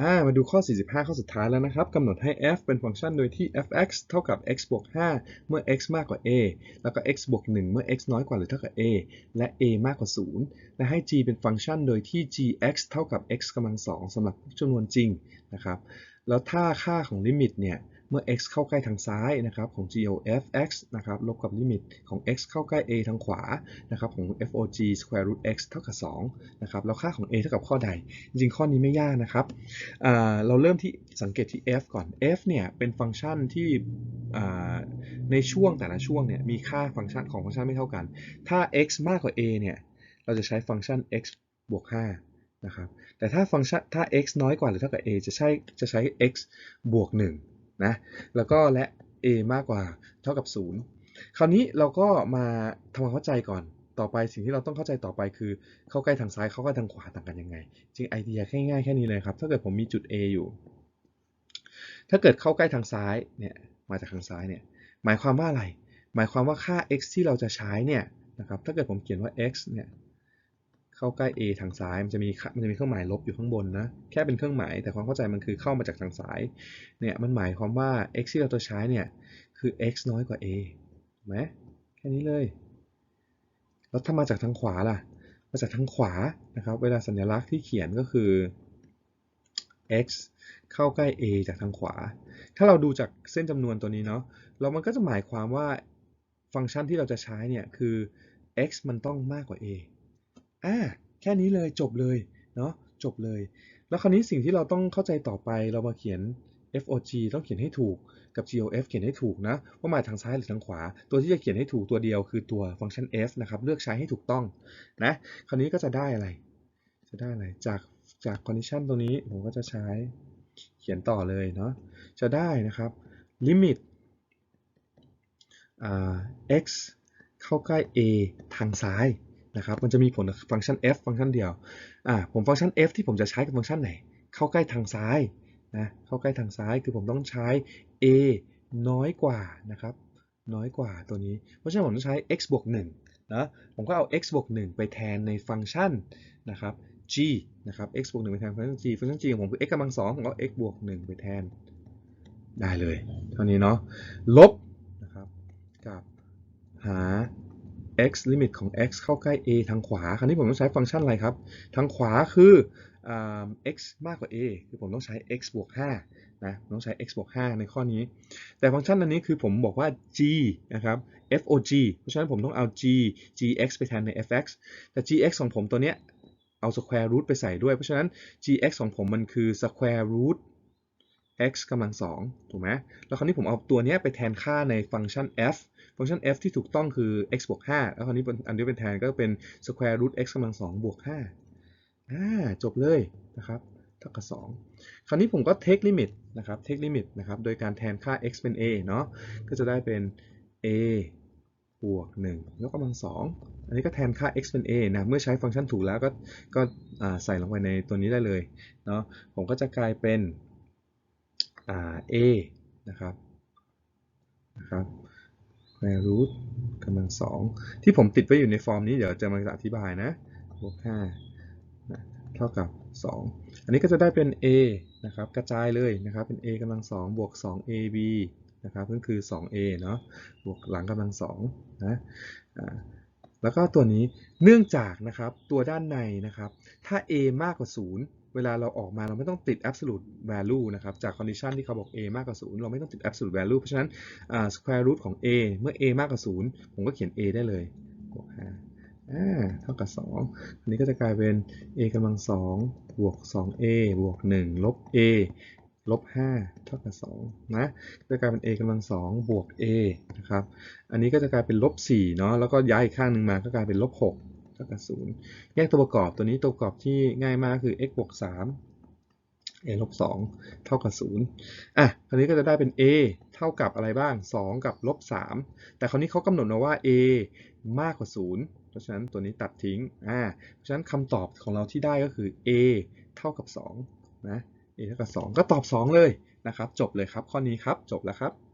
อ่ามาดูข้อ 45 ข้อสุดท้ายแล้วนะครับกำหนดให้ f เป็นฟังก์ชันโดยที่ f(x) เท่ากับ x บวก 5 เมื่อ x มากกว่า a แล้วก็ x บวก 1 เมื่อ x น้อยกว่าหรือเท่ากับ a และ a มากกว่า 0 และให้ g เป็นฟังก์ชันโดยที่ gx เท่ากับ x กำลัง2สำหรับจำนวนจริงนะครับ แล้วถ้าค่าของลิมิตเนี่ย เมื่อ x เข้าใกล้ทางซ้ายนะครับของ g of x นะครับลบกับลิมิตของ x เข้าใกล้ a ทางขวานะครับของ f o g square root x เท่ากับ2นะครับแล้วค่าของ a เท่ากับข้อใด จริงข้อนี้ไม่ยากนะครับเราเริ่มที่สังเกตที่ f ก่อน f เนี่ยเป็นฟังก์ชันที่ในช่วงแต่ละช่วงเนี่ยมีค่าฟังก์ชันของฟังก์ชันไม่เท่ากัน ถ้า x มากกว่า a เนี่ยเราจะใช้ฟังก์ชัน x บวก 5นะครับแต่ถ้าฟังก์ชันถ้า x น้อยกว่าหรือเท่ากับ a จะใช้จะใช้ x บวก 1 นะแล้วก็และ a มากกว่าเท่ากับ 0 คราวนี้เราก็มาทำความเข้าใจก่อนต่อไปสิ่งที่เราต้องเข้าใจต่อไปคือ เข้าใกล้ทางซ้ายเข้าใกล้ทางขวาต่างกันยังไง จริงไอเดียง่ายๆแค่นี้เลยครับ ถ้าเกิดผมมีจุด A อยู่ ถ้าเกิดเข้าใกล้ทางซ้ายเนี่ยมาจากทางซ้ายเนี่ยหมายความว่าอะไร หมายความว่าค่า x ที่เราจะใช้เนี่ยนะครับถ้าเกิดผมเขียนว่า x เนี่ย เข้าใกล้ a ทางซ้าย มันจะมีมันจะมีเครื่องหมายลบอยู่ข้างบนนะ แค่เป็นเครื่องหมาย แต่ความเข้าใจมันคือเข้ามาจากทางซ้าย เนี่ย มันหมายความว่า x ที่เราจะใช้เนี่ย คือ x น้อยกว่า a ถูกไหมแค่นี้เลย แล้วถ้ามาจากทางขวาล่ะ มาจากทางขวา นะครับ เวลาสัญลักษณ์ที่เขียนก็คือ x เข้าใกล้ a จากทางขวา ถ้าเราดูจากเส้นจำนวนตัวนี้เนาะ แล้วมันก็จะหมายความว่าฟังก์ชันที่เราจะใช้เนี่ย คือ x มันต้องมากกว่า a อ่าแค่นี้เลยจบเลยเนาะจบเลย แล้วคราวนี้สิ่งที่เราต้องเข้าใจต่อไปเรามาเขียน FOG ต้องเขียนให้ถูกกับ GOF เขียนให้ถูกนะ ว่ามาทางซ้ายหรือทางขวา ตัวที่จะเขียนให้ถูกตัวเดียวคือตัวฟังก์ชัน f นะครับเลือกใช้ให้ถูกต้องนะคราวนี้ก็จะได้อะไร จะได้อะไรจากจาก condition ตรงนี้ผมก็จะใช้เขียนต่อเลยเนาะจะได้นะครับ limit x เข้าใกล้ a ทางซ้าย นะครับมันจะมีผลฟังก์ชัน f ฟังก์ชันเดียวอ่าผมฟังก์ชัน f ที่ผมจะใช้กับฟังก์ชันไหน เข้าใกล้ทางซ้ายนะเข้าใกล้ทางซ้ายคือผมต้องใช้ a น้อยกว่านะครับน้อยกว่าตัวนี้ เพราะฉะนั้นผมต้องใช้ x บวก1นะผมก็เอา x บวก1ไปแทนในฟังก์ชันนะครับ g นะครับ x บวก1ไปแทนฟังก์ชัน g ฟังก์ชัน g ของผมคือ x กำลัง2ผมก็ x บวก1ไปแทนได้เลย เท่านี้เนาะลบนะครับกับ x ลิมิตของ x เข้าใกล้ a ทางขวา คราวนี้ผมต้องใช้ฟังก์ชันอะไรครับ ทางขวาคือ x มากกว่า a คือผมต้องใช้ x บวก5นะต้องใช้ x บวก5ในข้อนี้ แต่ฟังก์ชันอันนี้คือผมบอกว่า g นะครับ fog เพราะฉะนั้นผมต้องเอา g gx ไปแทนใน fx แต่ gx ของผมตัวเนี้ยเอา square root ไปใส่ด้วย เพราะฉะนั้น gx ของผมมันคือ square root x กำลัง2ถูกไหมแล้วคราวนี้ผมเอาตัวนี้ไปแทนค่าในฟังก์ชัน f ฟังก์ชัน f ที่ถูกต้องคือ x บวก5แล้วคราวนี้อันนี้เป็นแทนก็เป็น square root x กำลัง2บวก5อ่าจบเลยนะครับเท่ากับ2คราวนี้ผมก็ take limit นะครับ take limit นะครับ โดยการแทนค่า x เป็น a เนาะก็จะได้เป็น a บวก1ยกกำลัง2อันนี้ก็แทนค่า x เป็น a นะ เมื่อใช้ฟังก์ชันถูกแล้วก็ก็ใส่ลงไปในตัวนี้ได้เลยเนาะผมก็จะกลายเป็น a นะครับนะครับ square root กำลังสองที่ผมติดไว้อยู่ในฟอร์มนี้เดี๋ยวจะมาอธิบายนะบวกห้านะเท่ากับ 2 อันนี้ก็จะได้เป็น a นะครับกระจายเลยนะครับเป็น a กำลังสองบวก 2ab นะครับก็คือ 2a เนาะบวกหลังกำลังสองนะแล้วก็ตัวนี้เนื่องจากนะครับตัวด้านในนะครับถ้า a มากกว่า 0 เวลาเราออกมาเราไม่ต้องติด absolute value นะครับ จาก condition ที่เขาบอก a มากกว่า 0 เราไม่ต้องติด absolute value เพราะฉะนั้น square root ของ a เมื่อ a มากกว่า 0 ผมก็เขียน a ได้เลยบวก5เท่ากับ 2 อันนี้ก็จะกลายเป็น a กำลัง 2 บวก 2a บวก 1 ลบ a ลบ5เท่ากับ2นะจะกลายเป็น a กำลัง2บวก a นะครับ อันนี้ก็จะกลายเป็นลบ4เนาะ แล้วก็ย้ายอีกข้างหนึ่งมาก็กลายเป็นลบ6 ท่ากับ0แยกตัวประกอบตัวนี้ตัวประกอบที่ง่ายมากคือ x บวก3 a ลบ2เท่ากับ0อะคราวนี้ก็จะได้เป็น a เท่ากับอะไรบ้าง 2 กับลบ3แต่คราวนี้เขากำหนดมาว่า a มากกว่า0เพราะฉะนั้นตัวนี้ตัดทิ้งอ่าเพราะฉะนั้นคำตอบของเราที่ได้ก็คือ a เท่ากับ2นะ a เท่ากับ 2 ก็ตอบ 2 เลยนะครับ จบเลยครับข้อนี้ครับจบแล้วครับ